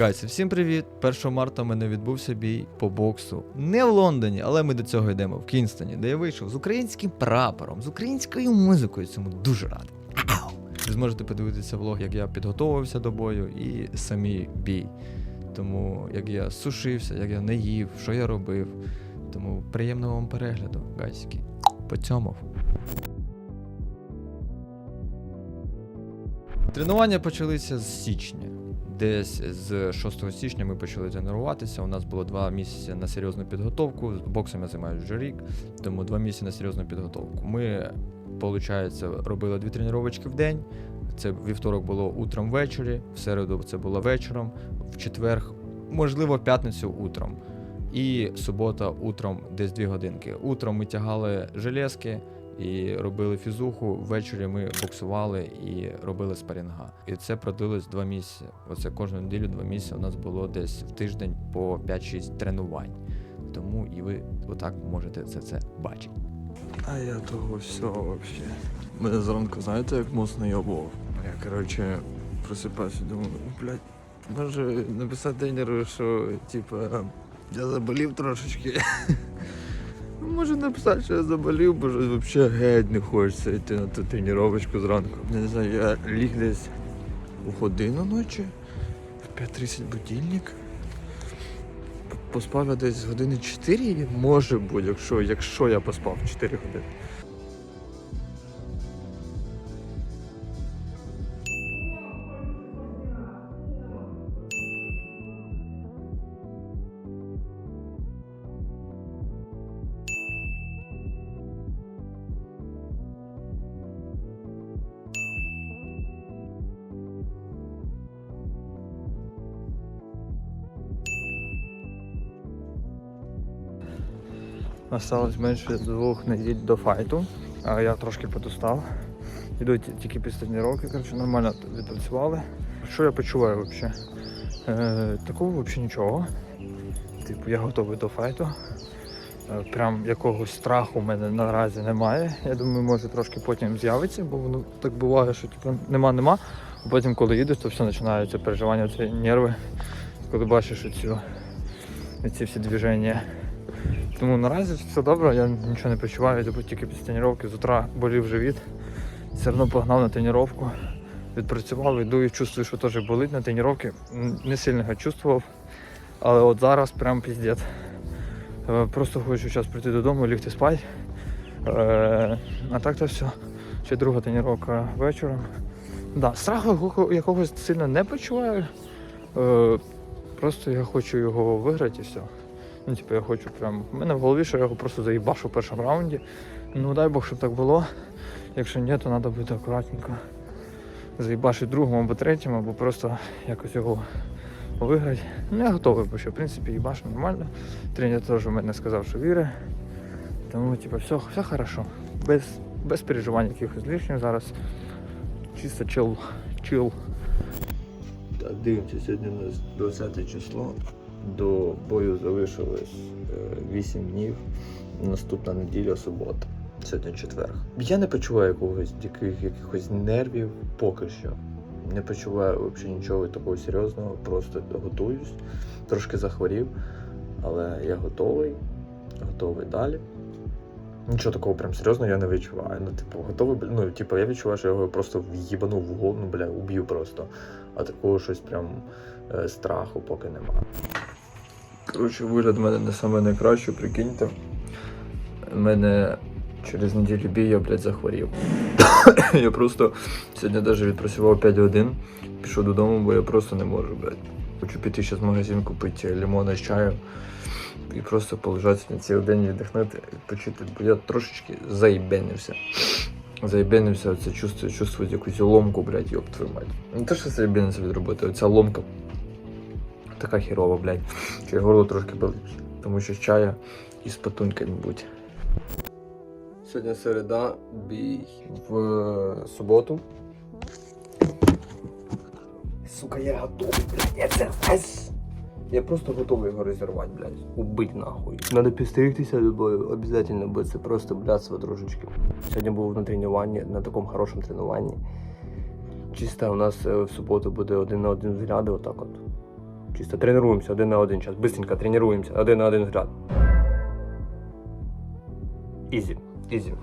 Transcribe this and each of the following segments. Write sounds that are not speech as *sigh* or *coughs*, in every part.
Гайці, всім привіт! 1 марта у мене відбувся бій по боксу. Не в Лондоні, але ми до цього йдемо в Кінстоні, де я вийшов з українським прапором, з українською музикою. Цьому дуже радий. Ви зможете подивитися влог, як я підготовився до бою, і самі бій. Тому як я сушився, як я не їв, що я робив. Тому приємного вам перегляду, гайські. По цьому. Тренування почалися з січня. Десь з 6 січня ми почали тренуватися. У нас було два місяці на серйозну підготовку. Боксом я займаюся вже рік, тому два місяці на серйозну підготовку. Ми, виходить, робили дві тренувачки в день. Це вівторок було утром ввечері, в середу це було вечором, в четвер, можливо, в п'ятницю утром. І субота утром десь дві годинки. Утром ми тягали железки, і робили фізуху. Ввечері ми боксували і робили спарінга. І це продлилось два місяці. Оце кожну неділю два місяці у нас було десь в тиждень по 5-6 тренувань. Тому і ви отак можете це, це бачити. А я того всього вообще. Мене зранку, знаєте, як моцно йобував. Я, коротше, просипався, думаю, блядь, може написати тренеру, що типа я заболів трошечки. Може написати, що я заболів, бо взагалі геть не хочеться йти на ту тренувачку зранку. Не знаю, я ліг десь у годину ночі, в 5.30 будильник. Поспав я десь години 4, може бути, якщо, якщо я поспав 4 години. Осталось менше двох неділь до файту, а я трошки подустав. Іду ті- тільки після тренування, коротше, нормально відпрацювали. Що я почуваю взагалі? Е, такого взагалі нічого. Типу, я готовий до файту. Е, прям якогось страху в мене наразі немає. Я думаю, може трошки потім з'явиться, бо воно так буває, що типу, нема-нема. А потім, коли їдеш, то все починається переживання, ці нерви. Коли бачиш оцю, ці всі движення. Тому наразі все добре, я нічого не почуваю, типу, тільки після тренування з утра болів живіт. Все одно погнав на тренування, відпрацював, йду і чувствую, що теж болить на тренування. Не сильно його чувствував. Але от зараз прям піздець. Е, Просто хочу зараз прийти додому, лігти спати. Е, А так то все. Ще друга тренування вечором. Да, страху якогось сильно не почуваю. Е, Просто я хочу його виграти і все. Ну, типу, я хочу прям. У мене в голові, що я його просто заїбашу в першому раунді. Ну дай Бог, щоб так було. Якщо ні, то треба бути акуратненько. Заїбашити другому або третьому, або просто якось його виграти. Ну, я готовий, бо що в принципі їбашу нормально. Тренер теж у мене сказав, що вірить. Тому, типу, все, все хорошо. Без, без переживань якихось лишніх зараз. Чисто чил. чил. Так, дивимося, сьогодні у нас 20 число. До бою залишилось 8 днів. Наступна неділя, субота. Сьогодні четвер. Я не почуваю якогось яких, якихось нервів поки що. Не почуваю взагалі нічого такого серйозного, просто готуюсь. Трошки захворів, але я готовий, готовий далі. Нічого такого прям серйозного я не відчуваю. Ну, типу, готовий, ну, типу, я відчуваю, що я його просто в'їбанув в голову, ну, бля, уб'ю просто. А такого щось прям е, страху поки нема. Коротше, вигляд у мене не саме найкращий, прикиньте. У мене через неділю бій я, блядь, захворів. *coughs* я просто сьогодні навіть відпрацював 5 годин, пішов додому, бо я просто не можу, блядь. Хочу піти зараз в магазин купити лимона з чаю і просто полежати на цілий день віддихнути, відпочити, бо я трошечки заїбенився. Заєбенився, це чувствую, чувствую якусь ломку, блядь, ёб твою мать. Не те, що заєбенився від роботи, оця ломка така херова, блядь. Й горло трошки болить. Тому що з чая і з патунька, мабуть. Сьогодні середа, бій в е, суботу. Сука, я готовий, блядь, я це весь. Я просто готовий його розірвати, блядь. Убить нахуй. Надо підстерігтися до бою, обов'язково, бо це просто блядство трошечки. Сьогодні був на тренуванні, на такому хорошому тренуванні. Чисто у нас е, в суботу буде один на один взгляди, отак от. Чисто тренуємося один на один час. Быстренько тренуємося один на один взгляд. Ізі, ізі.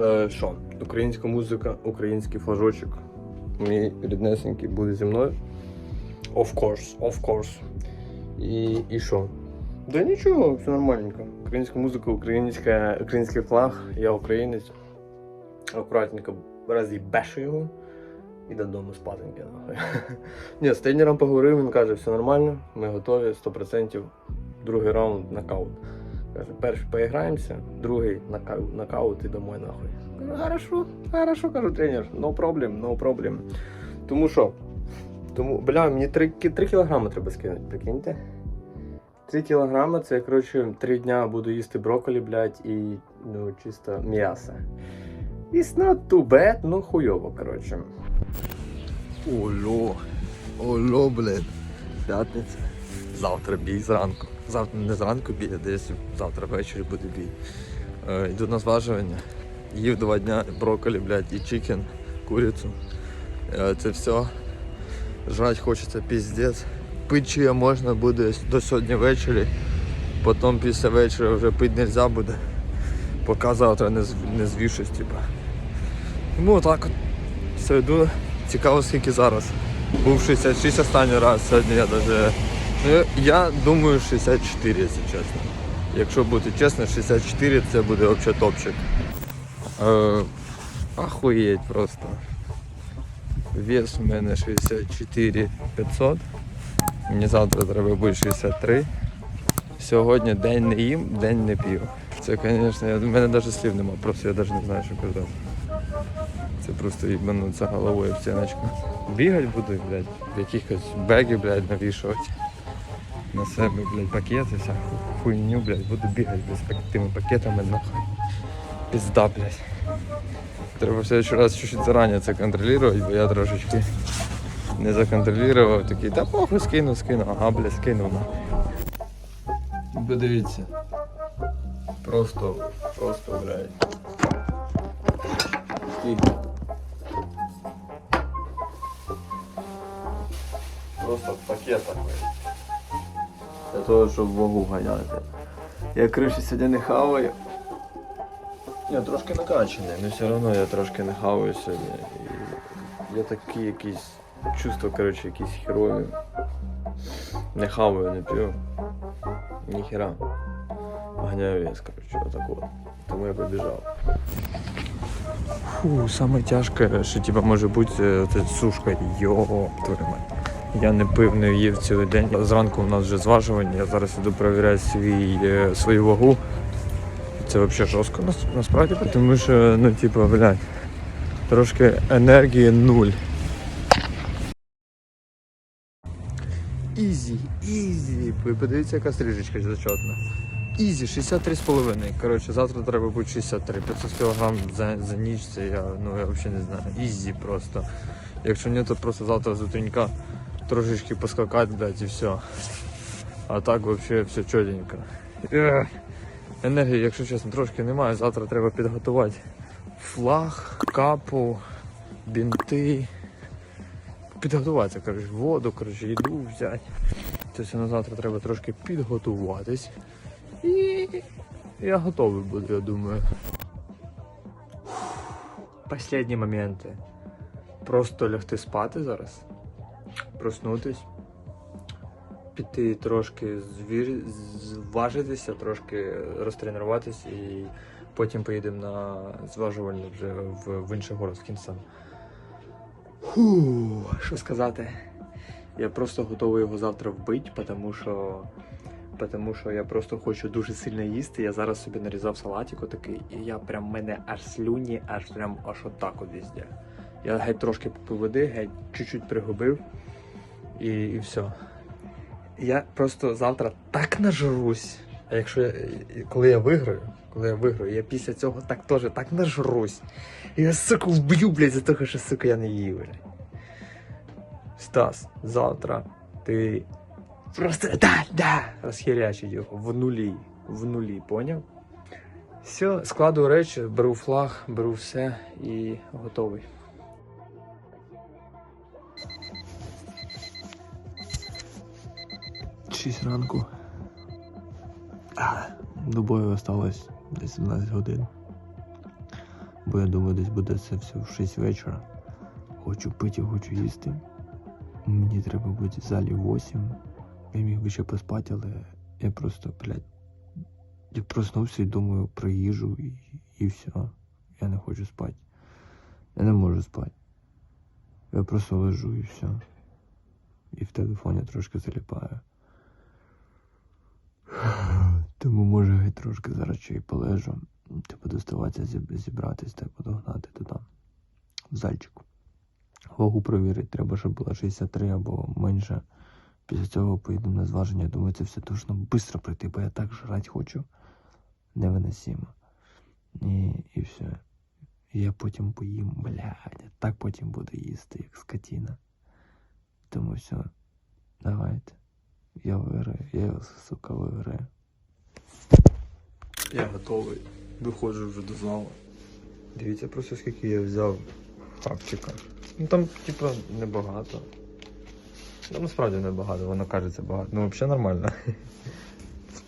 Е, Що? Українська музика, український флажочок. Мій ріднесенький буде зі мною. Of course, of course. І, і що? Да нічого, все нормальненько. Українська музика, українська, український флаг, я українець. Акуратненько роз'їбешу його і додому спатеньки. *laughs* Ні, з тренером поговорив, він каже, все нормально, ми готові, 100%. Другий раунд нокаут. Каже, перший поіграємося, другий нокаут, і домой нахуй. Кажу, хорошо, хорошо, кажу тренер, no problem, no problem. Тому що? Тому, бля, мені 3, 3 кілограми треба скинути, прикиньте. 3 кілограми це, коротше, 3 дня буду їсти брокколі, блядь, і ну, чисто м'ясо. It's not too bad, ну хуйово, коротше. Оло, оло, блядь. П'ятниця. Завтра бій зранку. Завтра не зранку бій, а десь завтра ввечері буде бій. Е, йду на зважування. Їв два дня брокколі, блядь, і чикен, курицю. Е, це все. Жрать хочеться піздець. Пити можна буде до сьогодні ввечері. Потім після вечора вже пити не можна буде. Поки завтра не, зв- не звішусь, типа. Тому отак от. Все йду. Цікаво, скільки зараз. Був 66 останній раз, сьогодні я даже. Ну, я- думаю 64, якщо чесно. Якщо бути чесно, 64 це буде взагалі топчик. Е, охуєть просто. Вес у мене 64 500. Мені завтра треба буде 63. Сьогодні день не їм, день не п'ю. Це, звісно, в мене навіть слів нема, просто я навіть не знаю, що казати. Це просто їбануться головою в стіночку. Бігать буду, блядь, якихось бегі, блядь, навішувати. На себе, блядь, пакети, вся хуйню, блядь, буду бігати без тими пакетами нахуй. Пізда, блядь. Треба в следующий раз чуть-чуть зарані це контролювати, бо я трошечки не законтролював, такий, та похуй скину, скину, ага, блядь, нахуй. Подивіться. Просто, просто, блядь. Скільки? Просто в пакетах. Для того, щоб вагу ганяти. Я криші сьогодні не хаваю. Я трошки накачаний, але все одно я трошки не хаваю сьогодні. І є такі якісь чувства, коротше, якісь херові. Не хаваю, не п'ю. Ніхера. Ганяю вес, коротше, отак от. Тому я побіжав. Фу, саме тяжке, що типа може бути, це сушка. Йоп, твою мать. Я не пив, не їв цілий день. Зранку у нас вже зважування, я зараз іду перевіряти свій, е, свою вагу. Це взагалі жорстко нас- насправді, тому що, ну, типу, блядь, трошки енергії нуль. Ізі, ізі. Ви подивіться, яка стрижечка зачетна. Ізі, 63,5. Коротше, завтра треба буде 63. 500 кг за, за ніч, це я, ну, я взагалі не знаю. Ізі просто. Якщо ні, то просто завтра з утренька трошечки поскакати, блядь, і все. А так взагалі все чотенько. Енергії, якщо чесно, трошки немає. Завтра треба підготувати флаг, капу, бінти. Підготуватися, коротше, воду, коротше, їду взяти. Це на завтра треба трошки підготуватись. І я готовий буду, я думаю. Последні моменти. Просто лягти спати зараз, проснутись, піти трошки звір... зважитися, трошки розтренуватись і потім поїдемо на зважувальне вже в, в інший город, в Кінсан. Фу, що сказати? Я просто готовий його завтра вбити, тому що, тому що я просто хочу дуже сильно їсти. Я зараз собі нарізав салатик отакий, і я прям мене аж слюні, аж прям аж отак от везде. Я геть трошки попив води, геть чуть-чуть пригубив і, і все. Я просто завтра так нажрусь. А якщо я, коли я виграю, коли я виграю, я після цього так теж так нажрусь. Я, сука, вб'ю, блядь, за того, що, сука, я не їв, блядь. Стас, завтра ти просто да, да, розхірячить його в нулі. В нулі, поняв? Все, складу речі, беру флаг, беру все і готовий. 6 ранку. До бою осталось десь 17 годин. Бо я думаю, десь буде це все в 6 вечора. Хочу пити, хочу їсти. Мені треба бути в залі 8. Я міг би ще поспати, але я просто, блядь, я проснувся і думаю про їжу і, і все. Я не хочу спати. Я не можу спати. Я просто лежу і все. І в телефоні трошки заліпаю. Тому може геть трошки зараз ще й полежу. Типу доставатися, зіб- зібратись та буду гнати туди. В зальчику. Вагу провірити, треба, щоб була 63 або менше. Після цього поїду на зваження. Думаю, це все точно швидко прийти, бо я так жрати хочу. Невиносимо. І, і все. Я потім поїм, блядь, я так потім буду їсти, як скотіна. Тому все, давайте. Я виграю, я сука, виграю. Я готовий. Виходжу вже до залу. Дивіться просто скільки я взяв хавчика. Ну там, типа, небагато. Ну, насправді небагато, воно кажеться багато. Ну, взагалі нормально.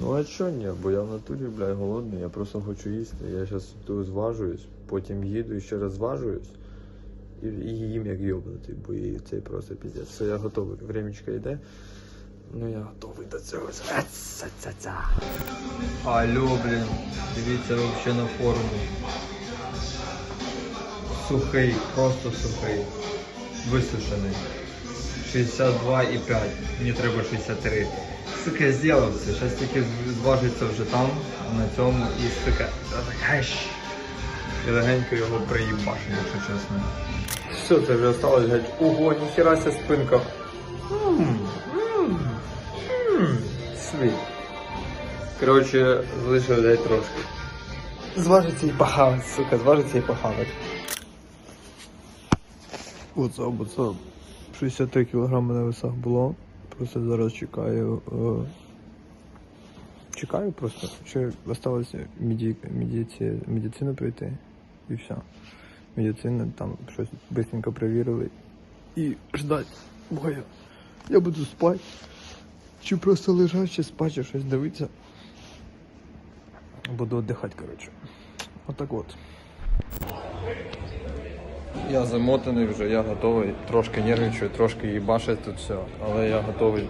Ну а чо ні? Бо я в натурі, блядь, голодний, я просто хочу їсти. Я зараз тут зважуюсь, потім їду і ще раз зважуюсь. І, і їм як йобнутий, бо і це просто піздець. Все, я готовий. Времечко йде. Ну я готовий до цього. Алло, блін, дивіться взагалі на форму. Сухий, просто сухий. Висушений. 62,5. Мені треба 63. Сука, я зробив це. Зараз тільки зважиться вже там, на цьому, і сука. Геш. І легенько його приїбашив, якщо чесно. Все, це вже осталось геть. Ого, ніхера спинка. Світ. Коротше, залишив десь трошки. Зважиться і похавать, сука, зважиться і похавать. Оце, оце 63 кг на весах було. Просто зараз чекаю. Е... Чекаю просто. Ще залишилося меді... медиці... медицину прийти. І все. Медицина там щось швидко перевірили. І ждать боя. Я буду спати. Чи просто лежати, чи спати, щось дивитися. Буду віддихати, коротше. Отак от. Я замотаний вже, я готовий. Трошки нервничаю, трошки їбашить тут все. Але я готовий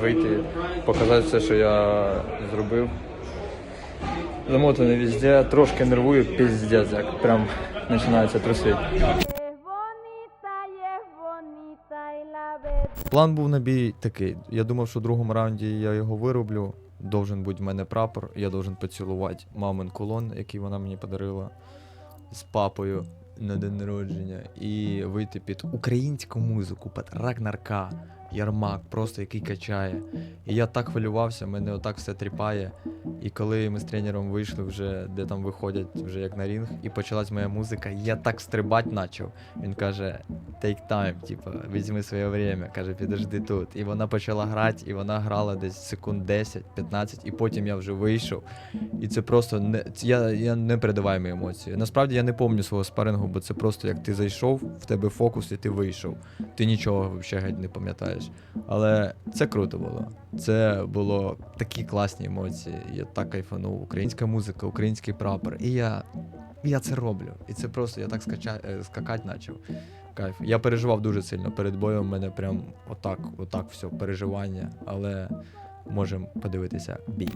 вийти, показати все, що я зробив. Замотаний везде, трошки нервую, піздець, як прям починається трусити. План був на бій такий. Я думав, що в другому раунді я його вироблю. Должен бути в мене прапор, я должен поцілувати мамин колон, який вона мені подарила з папою на день народження, і вийти під українську музику, під Рагнарка, Ярмак, просто який качає. І я так хвилювався, мене отак все тріпає. І коли ми з тренером вийшли вже, де там виходять вже як на рінг, і почалась моя музика, я так стрибати почав. Він каже: take time, типа, візьми своє время, каже, підожди тут. І вона почала грати, і вона грала десь секунд 10-15, і потім я вже вийшов. І це просто не я, я не передаваємо емоції. Насправді я не пам'ятаю свого спарингу, бо це просто як ти зайшов, в тебе фокус, і ти вийшов. Ти нічого взагалі не пам'ятаєш. Але це круто було. Це було такі класні емоції. Я так кайфанув. Українська музика, український прапор. І я, я це роблю. І це просто я так скача, е, скакати почав. Кайф. Я переживав дуже сильно перед боєм. У мене прям отак, отак все, переживання. Але можемо подивитися бій.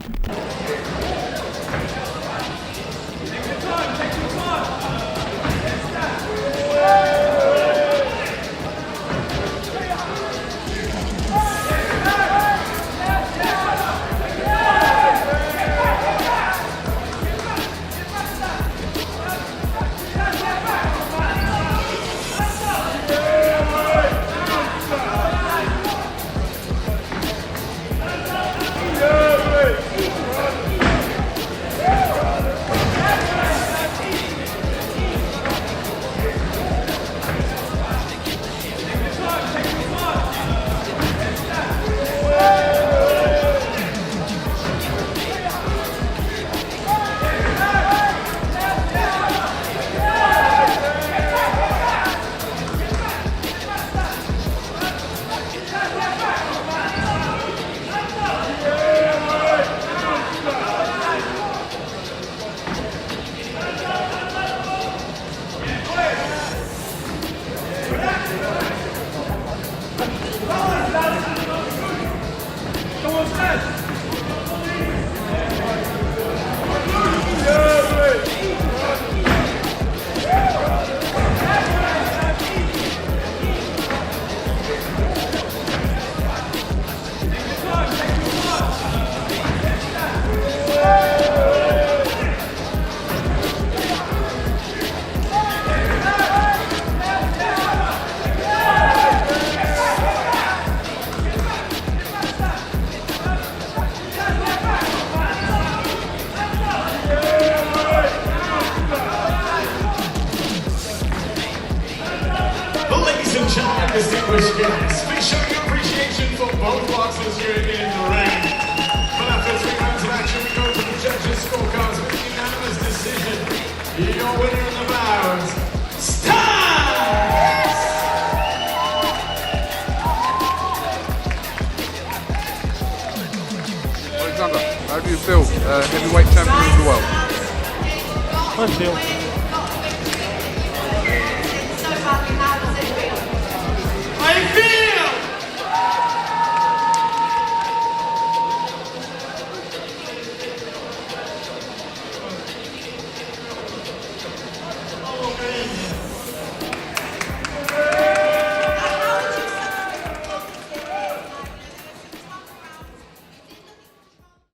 Come on, Seth! Distinguished guests. Please show your appreciation for both boxers here in the ring. But after three rounds of action, we go to the judges' scorecards with a unanimous decision. Your winner in the bout, Star! Alexander, how do you feel? Uh, heavyweight champion of the world. I feel